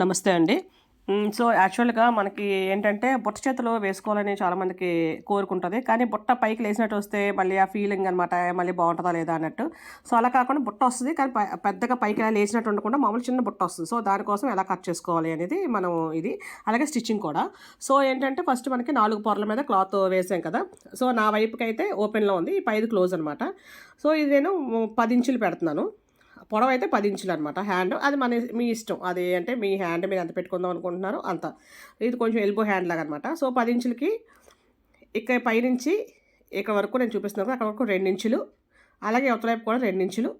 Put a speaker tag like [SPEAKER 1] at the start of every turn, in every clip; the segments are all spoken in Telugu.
[SPEAKER 1] నమస్తే అండి. సో యాక్చువల్గా మనకి ఏంటంటే బుట్ట చేతులు వేసుకోవాలని చాలామందికి కోరుకుంటుంది. కానీ బుట్ట పైకి లేచినట్టు వస్తే మళ్ళీ ఆ ఫీలింగ్ అనమాట మళ్ళీ బాగుంటుందా లేదా అన్నట్టు. సో అలా కాకుండా బుట్ట వస్తుంది. కానీ పెద్దగా పైకి లేచినట్టు ఉండకుండా మామూలు చిన్న బుట్ట వస్తుంది. సో దానికోసం ఎలా కట్ చేసుకోవాలి అనేది మనం ఇది. అలాగే స్టిచ్చింగ్ కూడా. సో ఏంటంటే ఫస్ట్ మనకి నాలుగు పొరల మీద క్లాత్ వేసాం కదా. సో నా వైపుకి అయితే ఓపెన్లో ఉంది. ఈ పైది క్లోజ్ అనమాట సో ఇది నేను పది ఇంచులు పెడుతున్నాను. పొడవు అయితే పది ఇంచులు అనమాట హ్యాండ్. అది మన మీ ఇష్టం. అది అంటే మీ హ్యాండ్ మీద ఎంత పెట్టుకుందాం అనుకుంటున్నారో అంత. ఇది కొంచెం ఎల్బో హ్యాండ్ లాగా అనమాట సో పది ఇంచులకి ఇక్కడ పైనుంచి ఇక్కడ వరకు నేను చూపిస్తున్నాను కదా, అక్కడ వరకు రెండు ఇంచులు. అలాగే అవతల వైపు కూడా రెండు ఇంచులు.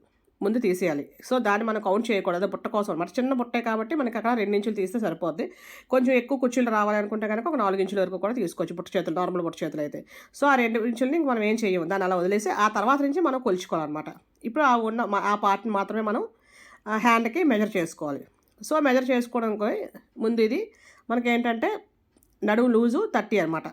[SPEAKER 1] ముందు తీసేయాలి. సో దాన్ని మనం కౌంట్ చేయకూడదు. బుట్ట కోసం. అనమాట చిన్న బుట్టే కాబట్టి మనకి అక్కడ రెండు ఇంచులు తీస్తే సరిపోద్ది. కొంచెం ఎక్కువ కుర్చీలు రావాలనుకుంటే కనుక ఒక నాలుగు ఇంచుల వరకు కూడా తీసుకోవచ్చు బుట్ట చేతులు నార్మల్ బుట్ట చేతులు అయితే. సో ఆ రెండు ఇంచుల్ని మనం ఏం చేయము. దాన్ని అలా వదిలేసి ఆ తర్వాత నుంచి మనం కొలుచుకోవాలన్నమాట. ఇప్పుడు ఆ ఉన్న ఆ పార్ట్ని మాత్రమే మనం ఆ హ్యాండ్కి మెజర్ చేసుకోవాలి. సో మెజర్ చేసుకోవడానికి ముందు ఇది మనకి ఏంటంటే నడుము లూజు థర్టీ అనమాట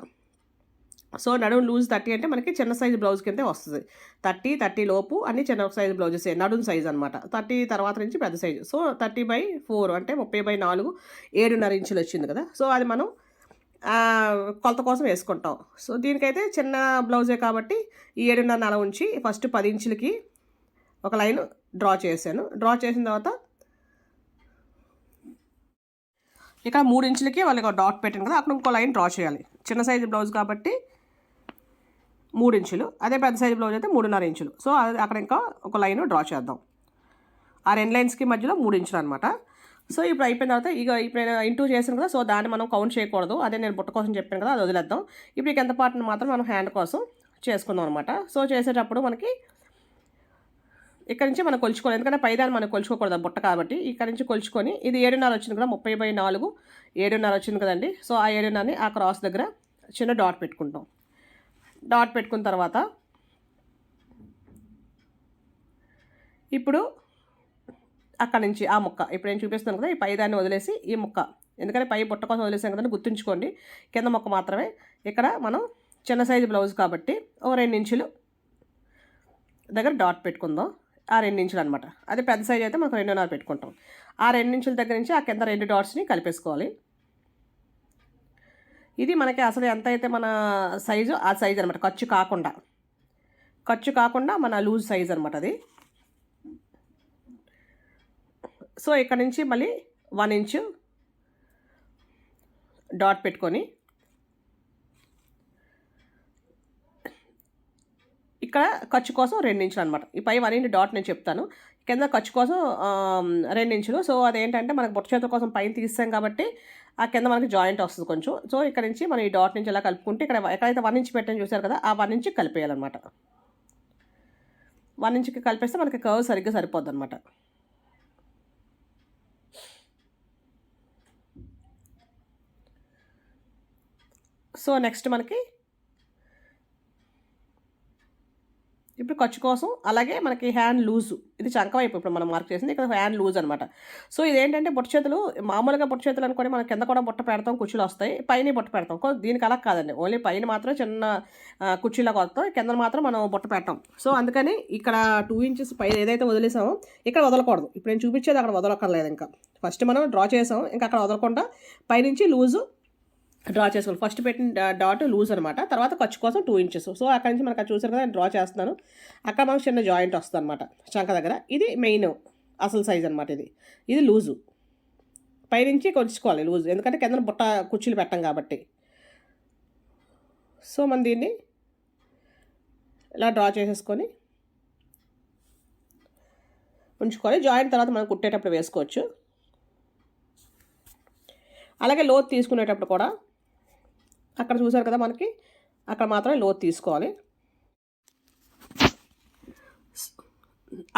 [SPEAKER 1] సో నడుము లూజ్ థర్టీ అంటే మనకి చిన్న సైజు బ్లౌజ్ కింద వస్తుంది. థర్టీ థర్టీ లోపు అన్ని చిన్న సైజు బ్లౌజెస్ నడుము సైజ్ అనమాట థర్టీ తర్వాత నుంచి పెద్ద size. So thirty by four అంటే ముప్పై బై నాలుగు ఏడున్నర ఇంచులు వచ్చింది కదా. సో అది మనం కొలత కోసం వేసుకుంటాం. సో దీనికైతే చిన్న బ్లౌజే కాబట్టి ఈ ఏడున్నర నెల ఉంచి ఫస్ట్ పది ఇంచులకి ఒక లైన్ డ్రా చేశాను. డ్రా చేసిన తర్వాత ఇక్కడ మూడు ఇంచులకి వాళ్ళకి ఒక డాట్ పెట్టాను కదా అక్కడ ఇంకో లైన్ డ్రా చేయాలి. చిన్న సైజు బ్లౌజ్ కాబట్టి మూడు ఇంచులు అదే పెద్ద సైజ్ బ్లౌజ్ అయితే మూడున్నర ఇంచులు. సో అది అక్కడ ఇంకా ఒక లైన్ డ్రా చేద్దాం. ఆ రెండు లైన్స్కి మధ్యలో మూడు ఇంచులు అనమాట సో ఇప్పుడు అయిపోయిన తర్వాత ఇక ఇప్పుడు నేను ఇంటూ చేసాను కదా సో దాన్ని మనం కౌంట్ చేయకూడదు. అదే నేను బుట్ట కోసం చెప్పాను కదా అది వదిలేద్దాం. ఇప్పుడు ఇక ఎంత పార్ట్ని మాత్రం మనం హ్యాండ్ కోసం చేసుకుందాం అనమాట సో చేసేటప్పుడు మనకి ఇక్కడ నుంచి మనం కొలుచుకోవాలి. ఎందుకంటే పైదాన్ని మనం కొలుచుకోకూడదు బుట్ట కాబట్టి. ఇక్కడ నుంచి కొలుచుకొని ఇది ఏడున్నర వచ్చింది కదా ముప్పై బై నాలుగు ఏడున్నర వచ్చింది కదండి. సో ఆ ఏడున్నరని ఆ క్రాస్ దగ్గర చిన్న డాట్ పెట్టుకుంటాం. డాట్ పెట్టుకున్న తర్వాత ఇప్పుడు అక్కడ నుంచి ఆ ముక్క. ఇప్పుడు నేను చూపిస్తున్నాను కదా ఈ పై దాన్ని వదిలేసి ఈ ముక్క. ఎందుకంటే పై బుట్ట కోసం వదిలేసాం కదండి గుర్తుంచుకోండి. కింద ముక్క మాత్రమే. ఇక్కడ మనం చిన్న సైజు బ్లౌజ్ కాబట్టి ఓ రెండు ఇంచులు దగ్గర డాట్ పెట్టుకుందాం. ఆ రెండు ఇంచులు అనమాట అదే పెద్ద సైజ్ అయితే మనకు రెండున్నర పెట్టుకుంటాం. ఆ రెండు ఇంచుల దగ్గర నుంచి ఆ కింద రెండు డాట్స్ని కలిపేసుకోవాలి. ఇది మనకి అసలు ఎంత అయితే మన సైజు ఆ సైజ్ అనమాట ఖర్చు కాకుండా. ఖర్చు కాకుండా మన లూజ్ సైజ్ అనమాట అది. సో ఇక్కడ నుంచి మళ్ళీ వన్ ఇంచు డాట్ పెట్టుకొని ఇక్కడ ఖర్చు కోసం రెండించులు అనమాట ఈ పై వన్ ఇంటి డాట్ నేను చెప్తాను. కింద ఖర్చు కోసం రెండించులు రెండు ఇంచులు. సో అదేంటంటే మనకు బుట్ట చేతుల కోసం పైన తీస్తాం కాబట్టి ఆ కింద మనకి జాయింట్ వస్తుంది కొంచెం. సో ఇక్కడ నుంచి మనం ఈ డాట్ నుంచి ఇలా కలుపుకుంటే ఇక్కడ ఎక్కడైతే వన్ ఇంచ్ పెట్టని చూసారు కదా ఆ వన్ ఇంచ్ కలిపేయాలన్నమాట. వన్ ఇంచ్కి కలిపేస్తే మనకి కర్వ్ సరిగ్గా సరిపోద్ది అనమాట సో నెక్స్ట్ మనకి ఇప్పుడు ఖర్చు కోసం అలాగే మనకి హ్యాండ్ లూజు. ఇది చంక వైపు ఇప్పుడు మనం మార్క్ చేసింది ఇక్కడ హ్యాండ్ లూజ్ అనమాట సో ఇదేంటంటే బుట్ట చేతులు మామూలుగా బుట్ట చేతులు అనుకోని మనం కింద కూడా బుట్ట పెడతాం కుర్చీలు వస్తాయి పైన బుట్ట పెడతాం. దీనికి అలా కాదండి. ఓన్లీ పైన మాత్రం చిన్న ఆ, కుర్చీలకు వస్తాం కింద మాత్రం మనం బుట్ట పెడతాం సో అందుకని ఇక్కడ టూ ఇంచెస్ పైన ఏదైతే వదిలేసామో ఇక్కడ వదలకూడదు. ఇప్పుడు నేను చూపించేది అక్కడ వదలక్కర్లేదు ఇంకా. ఫస్ట్ మనం డ్రా చేసాం ఇంకా అక్కడ వదలకుండా పైనుంచి లూజు డ్రా చేసుకోవాలి. ఫస్ట్ పెట్టిన డాట్ లూజ్ అనమాట తర్వాత ఖర్చు కోసం టూ ఇంచెస్ సో అక్కడ నుంచి మనకు చూసారు కదా డ్రా చేస్తున్నాను. అక్కడ మనకు చిన్న జాయింట్ వస్తుంది అనమాట చంక దగ్గర. ఇది మెయిన్ అసలు సైజ్ అనమాట ఇది. ఇది లూజు పైనుంచి కొలుచుకోవాలి లూజ్ ఎందుకంటే కింద బుట్ట కుర్చీలు పెట్టాం కాబట్టి. సో మనం దీన్ని ఇలా డ్రా చేసేసుకొని ఉంచుకొని జాయింట్ తర్వాత మనం కుట్టేటప్పుడు వేసుకోవచ్చు. అలాగే లోతు తీసుకునేటప్పుడు కూడా అక్కడ చూసారు కదా మనకి? అక్కడ మాత్రమే లోతు తీసుకోవాలి.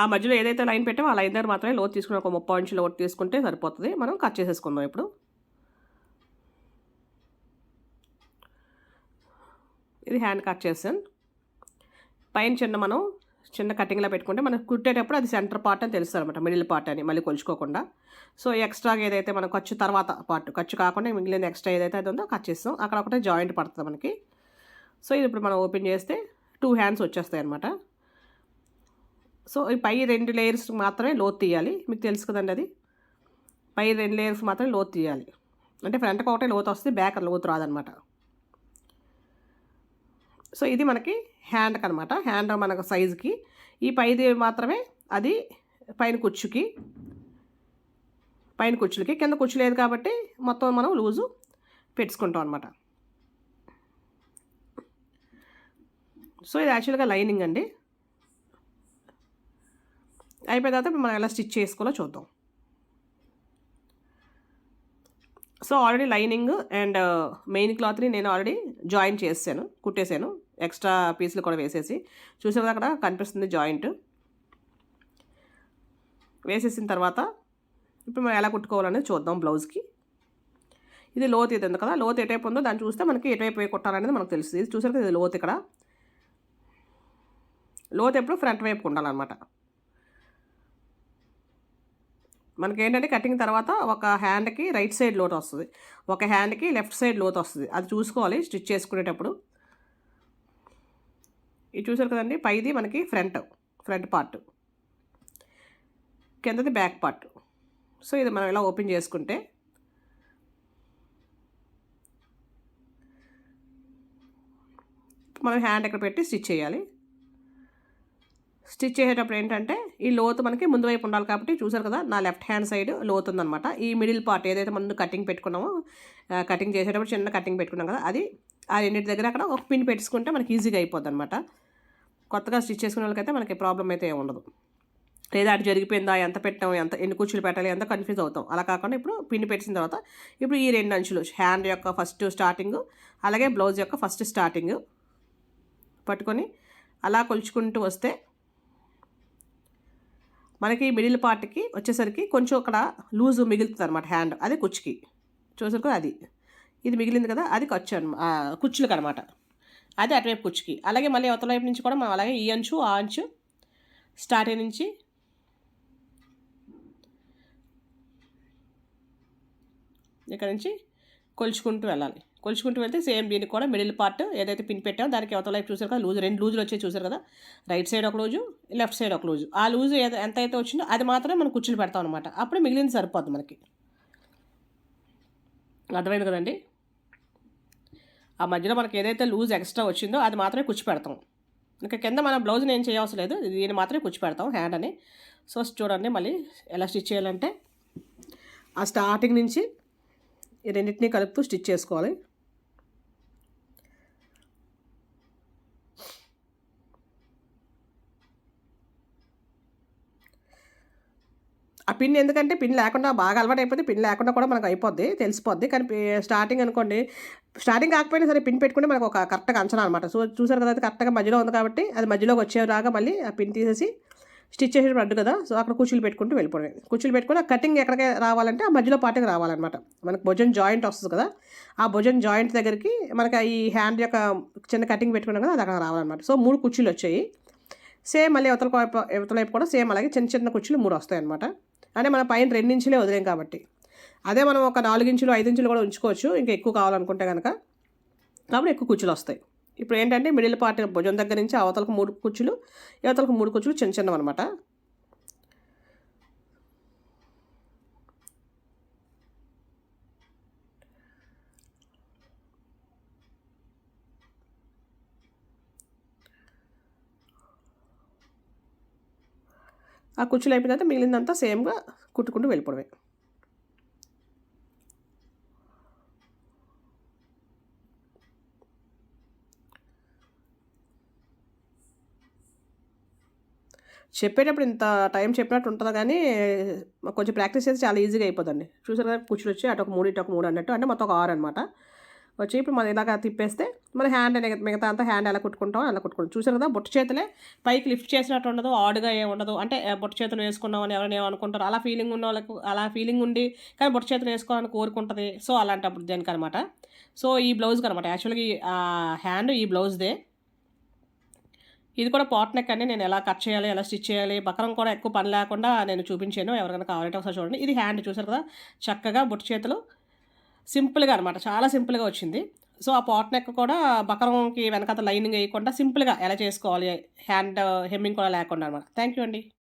[SPEAKER 1] ఆ మధ్యలో ఏదైతే లైన్ పెట్టామో ఆ లైన్ దగ్గర మాత్రమే లోతు తీసుకుని ఒక ముప్పై ఇంచు లోతు తీసుకుంటే సరిపోతుంది. మనం కట్ చేసేసుకుందాం ఇప్పుడు. ఇది హ్యాండ్ కట్ చేసాను పైన చిన్న మనం చిన్న కటింగ్లో పెట్టుకుంటే మనం కుట్టేటప్పుడు అది సెంటర్ పార్ట్ అని తెలుస్తుంది అనమాట మిడిల్ పార్ట్ అని మళ్ళీ కొలుచుకోకుండా. సో ఎక్స్ట్రాగా ఏదైతే మనం ఖర్చు తర్వాత పార్ట్ ఖర్చు కాకుండా మిగిలిన ఎక్స్ట్రా ఏదైతే అది ఉందో కట్ చేస్తాం. అక్కడ ఒకటే జాయింట్ పడుతుంది మనకి. సో ఇది ఇప్పుడు మనం ఓపెన్ చేస్తే టూ హ్యాండ్స్ వచ్చేస్తాయి అనమాట సో ఈ పై రెండు లేయర్స్ మాత్రమే లోతు తీయాలి. మీకు తెలుసు కదండి అది? పై రెండు లేయర్స్ మాత్రమే లోతు తీయాలి. అంటే ఫ్రంట్కి ఒకటే లోతు వస్తుంది బ్యాక్ లోతు రాదనమాట సో ఇది మనకి హ్యాండ్కి అనమాట హ్యాండ్ మనకు సైజుకి ఈ పైది మాత్రమే అది పైన కుచ్చుకి పైన కుచ్చులకి. కింద కుచ్చు లేదు కాబట్టి మొత్తం మనం లూజు పెట్టుకుంటాం అనమాట సో ఇది యాక్చువల్గా లైనింగ్ అండి. అయిపోయిన తర్వాత మనం ఎలా స్టిచ్ చేసుకోవాలో చూద్దాం. So already lining and main క్లాత్ని నేను ఆల్రెడీ జాయిన్ చేసాను కుట్టేశాను ఎక్స్ట్రా పీసులు కూడా వేసేసి చూసారు అక్కడ కనిపిస్తుంది జాయింట్. వేసేసిన తర్వాత ఇప్పుడు మనం ఎలా కుట్టుకోవాలనేది చూద్దాం బ్లౌజ్కి. ఇది లోతు ఇది ఉంది కదా లోతు ఎటువైపు ఉందో దాన్ని చూస్తే మనకి ఎటువైపు కుట్టాలనేది మనకు తెలుస్తుంది. ఇది చూసారు కదా ఇది లోతు ఇక్కడ. లోతు ఎప్పుడు ఫ్రంట్ వైపు ఉండాలన్నమాట. మనకి ఏంటంటే కటింగ్ తర్వాత ఒక హ్యాండ్కి రైట్ సైడ్ లోత్ వస్తుంది. ఒక హ్యాండ్కి లెఫ్ట్ సైడ్ లోతు వస్తుంది. అది చూసుకోవాలి స్టిచ్ చేసుకునేటప్పుడు. ఇది చూసారు కదండి? పైది మనకి ఫ్రంట్ ఫ్రంట్ పార్ట్ కిందది బ్యాక్ పార్ట్ సో ఇది మనం ఇలా ఓపెన్ చేసుకుంటే మనం హ్యాండ్ ఇక్కడ పెట్టి స్టిచ్ చేయాలి. స్టిచ్ చేసేటప్పుడు ఏంటంటే ఈ లోతు మనకి ముందు వైపు ఉండాలి కాబట్టి చూసారు కదా నా లెఫ్ట్ హ్యాండ్ సైడ్ లోతు ఉందన్నమాట. ఈ మిడిల్ పార్ట్ ఏదైతే ముందు కటింగ్ పెట్టుకున్నామో కటింగ్ చేసేటప్పుడు చిన్న కటింగ్ పెట్టుకున్నాం కదా అది ఆ రెండింటి దగ్గర అక్కడ ఒక పిన్ పెట్టుకుంటే మనకి ఈజీగా అయిపోద్ది అనమాట కొత్తగా స్టిచ్ చేసుకునే వాళ్ళకైతే మనకి ప్రాబ్లం అయితే ఏమి ఉండదు. లేదా అటు జరిగిపోయిందా ఎంత పెట్టాం ఎంత ఎన్ని కుర్చీలు పెట్టాలి ఎంత కన్ఫ్యూజ్ అవుతాం. అలా కాకుండా ఇప్పుడు పిన్ పెట్టిన తర్వాత ఇప్పుడు ఈ రెండు అంచులు హ్యాండ్ యొక్క ఫస్ట్ స్టార్టింగ్ అలాగే బ్లౌజ్ యొక్క ఫస్ట్ స్టార్టింగ్ పట్టుకొని అలా కొలుచుకుంటూ వస్తే మనకి మిడిల్ పార్ట్కి వచ్చేసరికి కొంచెం అక్కడ లూజు మిగులుతుంది అనమాట హ్యాండ్ అది కుచ్చుకి. చూసారు అది. ఇది మిగిలింది కదా అది ఖర్చు కుచ్చులకు అనమాట అది అటువైపు కుచ్చుకి. అలాగే మళ్ళీ అవతల వైపు నుంచి కూడా మనం అలాగే ఈ అంచు ఆ అంచు స్టార్టింగ్ నుంచి ఇక్కడ నుంచి కొలుచుకుంటూ వెళ్ళాలి. కొలుచుకుంటూ వెళ్తే సేమ్ దీనికి కూడా మిడిల్ పార్ట్ ఏదైతే పిన్ పెట్టామో దానికి అవతల వైపు చూసారు కదా లూజ్ రెండు లూజులు వచ్చే చూసారు కదా రైట్ సైడ్ ఒక లూజు లెఫ్ట్ సైడ్ ఒక లూజు. ఆ లూజు ఎంత అయితే వచ్చిందో అది మాత్రమే మనం కుర్చీలు పెడతాం అనమాట అప్పుడు మిగిలింది సరిపోద్ది మనకి. అర్థమైంది కదండి? ఆ మధ్యలో మనకి ఏదైతే లూజ్ ఎక్స్ట్రా వచ్చిందో అది మాత్రమే కుచ్చి పెడతాం ఇంకా కింద మనం బ్లౌజ్ని ఏం చేయవలసిన లేదు. దీన్ని మాత్రమే కుచ్చి పెడతాం హ్యాండ్ అని సో చూడండి మళ్ళీ ఎలా స్టిచ్ చేయాలంటే ఆ స్టార్టింగ్ నుంచి ఈ రెండింటినీ కలుపుతూ స్టిచ్ చేసుకోవాలి. ఆ పిన్ ఎందుకంటే పిన్ లేకుండా బాగా అలవాటు అయిపోతే పిన్ లేకుండా కూడా మనకు అయిపోద్ది తెలిసిపోద్ది. కానీ స్టార్టింగ్ అనుకోండి స్టార్టింగ్ కాకపోయినా సరే పిన్ పెట్టుకుంటే మనకు ఒక కరెక్ట్గా అంచనా అనమాట సో చూసారు కదా అది కరెక్ట్గా మధ్యలో ఉంది కాబట్టి అది మధ్యలోకి వచ్చేలాగా మళ్ళీ ఆ పిన్ తీసేసి స్టిచ్ చేసేటప్పుడు అడ్డు కదా సో అక్కడ కుర్చీలు పెట్టుకుంటూ వెళ్ళిపోవడం కుర్చీలు పెట్టుకుని ఆ కటింగ్ ఎక్కడికి రావాలంటే ఆ మధ్యలో పాటికి రావాలన్నమాట. మనకు భుజన్ జాయింట్ వస్తుంది కదా ఆ భుజన్ జాయింట్ దగ్గరికి మనకి ఈ హ్యాండ్ యొక్క చిన్న కటింగ్ పెట్టుకున్నాం కదా అది అక్కడ రావాలన్నమాట. సో మూడు కుర్చీలు వచ్చాయి. సేమ్ మళ్ళీ అవతల వైపు అవతల వైపు కూడా సేమ్ అలాగే చిన్న చిన్న కుర్చీలు మూడు వస్తాయి అనమాట అంటే మన పైన రెండించులే వదిలేం కాబట్టి. అదే మనం ఒక నాలుగించులు ఐదు ఇంచులు కూడా ఉంచుకోవచ్చు. ఇంకా ఎక్కువ కావాలనుకుంటే కనుక కాబట్టి ఎక్కువ కుచ్చులు వస్తాయి. ఇప్పుడు ఏంటంటే మిడిల్ పార్ట్ భుజం దగ్గర నుంచి అవతలకు మూడు కుచ్చులు యువతలకు మూడు కుచ్చులు చిన్న చిన్నవి అనమాట ఆ కుచ్చులు అయిపోయిన తర్వాత మిగిలిందంతా సేమ్గా కుట్టుకుంటూ వెళ్ళిపోవడమే. చెప్పేటప్పుడు ఇంత టైం చెప్పినట్టు ఉంటుంది కానీ కొంచెం ప్రాక్టీస్ చేస్తే చాలా ఈజీగా అయిపోతుంది చూసారు కదా కుర్చీలు వచ్చి అటు ఒక మూడు ఇటు ఒక మూడు అన్నట్టు అంటే మొత్తం ఒక ఆరు అనమాట వచ్చి ఇప్పుడు మనం ఇలాగ తిప్పేస్తే మన హ్యాండ్ అనేది మిగతా అంతా హ్యాండ్ ఎలా కుట్టుకుంటాం అలా కుట్టుకుంటాం. చూసారు కదా బొట్టు చేతులే పైకి లిఫ్ట్ చేసినట్టు ఉండదు ఆడుగా ఏమి ఉండదు. అంటే బొట్టు చేతులు వేసుకున్నామని ఎవరైనా ఏమనుకుంటారు అలా ఫీలింగ్ ఉన్న వాళ్ళకు అలా ఫీలింగ్ ఉండి కానీ బొట్టు చేతులు వేసుకోవాలని కోరుకుంటుంది. సో అలాంటప్పుడు దేనికి అనమాట సో ఈ బ్లౌజ్కి అనమాట. యాక్చువల్గా హ్యాండ్ ఈ బ్లౌజ్దే ఇది కూడా పాట్ నెక్ అని నేను ఎలా కట్ చేయాలి ఎలా స్టిచ్ చేయాలి బకరం కూడా ఎక్కువ పని లేకుండా నేను చూపించాను. ఎవరికైనా కావాలంటే ఒకసారి చూడండి. ఇది హ్యాండ్ చూసారు కదా చక్కగా బుట్ట చేతులు సింపుల్గా అనమాట. చాలా సింపుల్గా వచ్చింది. సో ఆ పాట్ నెక్ కూడా బకరంకి వెనకత లైనింగ్ వేయకుండా సింపుల్గా ఎలా చేసుకోవాలి? హ్యాండ్ హెమ్మింగ్ కూడా లేకుండా అనమాట. థ్యాంక్ యూ అండి.